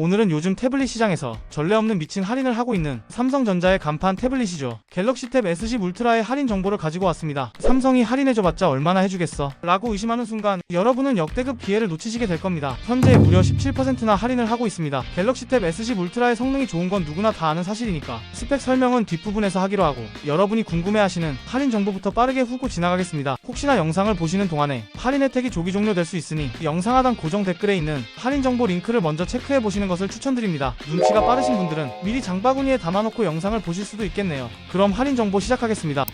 오늘은 요즘 태블릿 시장에서 전례 없는 미친 할인을 하고 있는 삼성전자의 간판 태블릿이죠. 갤럭시 탭 S10 울트라의 할인 정보를 가지고 왔습니다. 삼성이 할인해줘봤자 얼마나 해주겠어? 라고 의심하는 순간 여러분은 역대급 기회를 놓치시게 될 겁니다. 현재 무려 17%나 할인을 하고 있습니다. 갤럭시 탭 S10 울트라의 성능이 좋은 건 누구나 다 아는 사실이니까 스펙 설명은 뒷부분에서 하기로 하고 여러분이 궁금해하시는 할인 정보부터 빠르게 훑고 지나가겠습니다. 혹시나 영상을 보시는 동안에 할인 혜택이 조기 종료될 수 있으니 영상 하단 고정 댓글에 있는 할인 정보 링크를 먼저 체크해 보시는 것을 추천드립니다. 눈치가 빠르신 분들은 미리 장바구니에 담아놓고 영상을 보실 수도 있겠네요. 그럼 할인 정보 시작하겠습니다.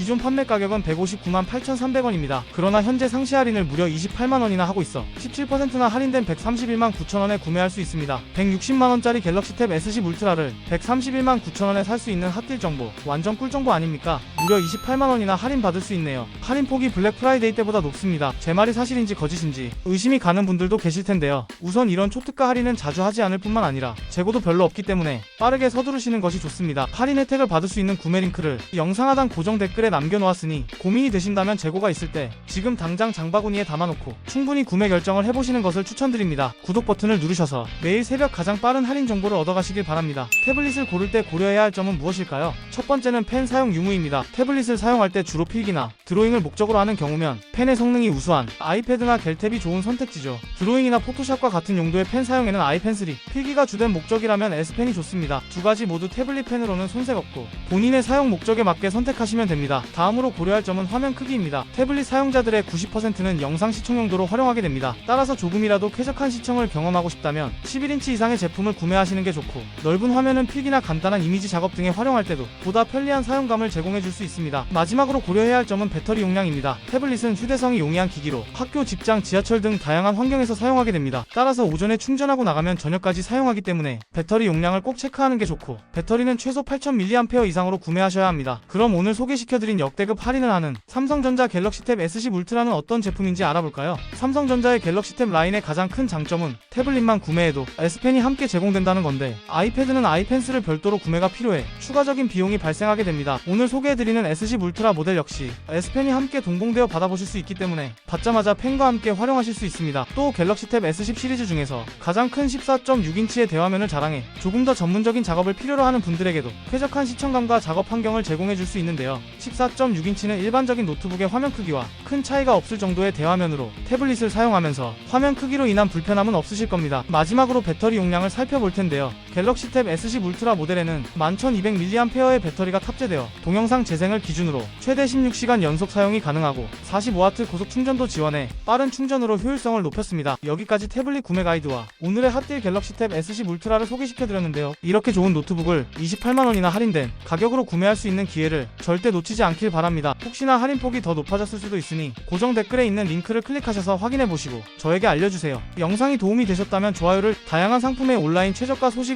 기존 판매 가격은 159만 8,300원입니다. 그러나 현재 상시 할인을 무려 28만 원이나 하고 있어 17%나 할인된 131만 9천 원에 구매할 수 있습니다. 160만 원짜리 갤럭시 탭 S10 울트라를 131만 9천 원에 살 수 있는 핫딜 정보, 완전 꿀 정보 아닙니까? 무려 28만 원이나 할인 받을 수 있네요. 할인 폭이 블랙 프라이데이 때보다 높습니다. 제 말이 사실인지 거짓인지 의심이 가는 분들도 계실 텐데요. 우선 이런 초특가 할인은 자주 하지 않을 뿐만 아니라 재고도 별로 없기 때문에 빠르게 서두르시는 것이 좋습니다. 할인 혜택을 받을 수 있는 구매 링크를 영상 하단 고정 댓글에 남겨놓았으니 고민이 되신다면 재고가 있을 때 지금 당장 장바구니에 담아놓고 충분히 구매 결정을 해보시는 것을 추천드립니다. 구독 버튼을 누르셔서 매일 새벽 가장 빠른 할인 정보를 얻어가시길 바랍니다. 태블릿을 고를 때 고려해야 할 점은 무엇일까요? 첫 번째는 펜 사용 유무입니다. 태블릿을 사용할 때 주로 필기나 드로잉을 목적으로 하는 경우면 펜의 성능이 우수한 아이패드나 갤탭이 좋은 선택지죠. 드로잉이나 포토샵과 같은 용도의 펜 사용에는 아이펜3, 필기가 주된 목적이라면 S펜이 좋습니다. 두 가지 모두 태블릿 펜으로는 손색 없고 본인의 사용 목적에 맞게 선택하시면 됩니다. 다음으로 고려할 점은 화면 크기입니다. 태블릿 사용자 들의 90%는 영상 시청 용도로 활용하게 됩니다. 따라서 조금이라도 쾌적한 시청을 경험하고 싶다면 11인치 이상의 제품을 구매하시는 게 좋고 넓은 화면은 필기나 간단한 이미지 작업 등에 활용할 때도 보다 편리한 사용감을 제공해 줄 수 있습니다. 마지막으로 고려해야 할 점은 배터리 용량입니다. 태블릿은 휴대성이 용이한 기기로 학교, 직장, 지하철 등 다양한 환경에서 사용하게 됩니다. 따라서 오전에 충전하고 나가면 저녁까지 사용하기 때문에 배터리 용량을 꼭 체크하는 게 좋고 배터리는 최소 8000mAh 이상으로 구매하셔야 합니다. 그럼 오늘 소개시켜드린 역대급 할인을 하는 삼성전자 갤럭시 탭 S10 울트라는 어떤 제품인지 알아볼까요? 삼성전자의 갤럭시 탭 라인의 가장 큰 장점은 태블릿만 구매해도 S펜이 함께 제공된다는 건데 아이패드는 아이펜스를 별도로 구매가 필요해 추가적인 비용이 발생하게 됩니다. 오늘 소개해드리는 S10 울트라 모델 역시 S펜이 함께 동봉되어 받아보실 수 있기 때문에 받자마자 펜과 함께 활용하실 수 있습니다. 또 갤럭시 탭 S10 시리즈 중에서 가장 큰 14.6인치의 대화면을 자랑해 조금 더 전문적인 작업을 필요로 하는 분들에게도 쾌적한 시청감과 작업 환경을 제공해 줄 수 있는데요. 14.6인치는 일반적인 노트북의 화면 크기와 큰 차이가 없을 정도의 대화면으로 태블릿을 사용하면서 화면 크기로 인한 불편함은 없으실 겁니다. 마지막으로 배터리 용량을 살펴볼 텐데요. 갤럭시 탭 S10 울트라 모델에는 11,200mAh의 배터리가 탑재되어 동영상 재생을 기준으로 최대 16시간 연속 사용이 가능하고 45W 고속 충전도 지원해 빠른 충전으로 효율성을 높였습니다. 여기까지 태블릿 구매 가이드와 오늘의 핫딜 갤럭시 탭 S10 울트라를 소개시켜드렸는데요. 이렇게 좋은 노트북을 28만원이나 할인된 가격으로 구매할 수 있는 기회를 절대 놓치지 않길 바랍니다. 혹시나 할인폭이 더 높아졌을 수도 있으니 고정 댓글에 있는 링크를 클릭하셔서 확인해보시고 저에게 알려주세요. 영상이 도움이 되셨다면 좋아요를 다양한 상품의 온라인 최저가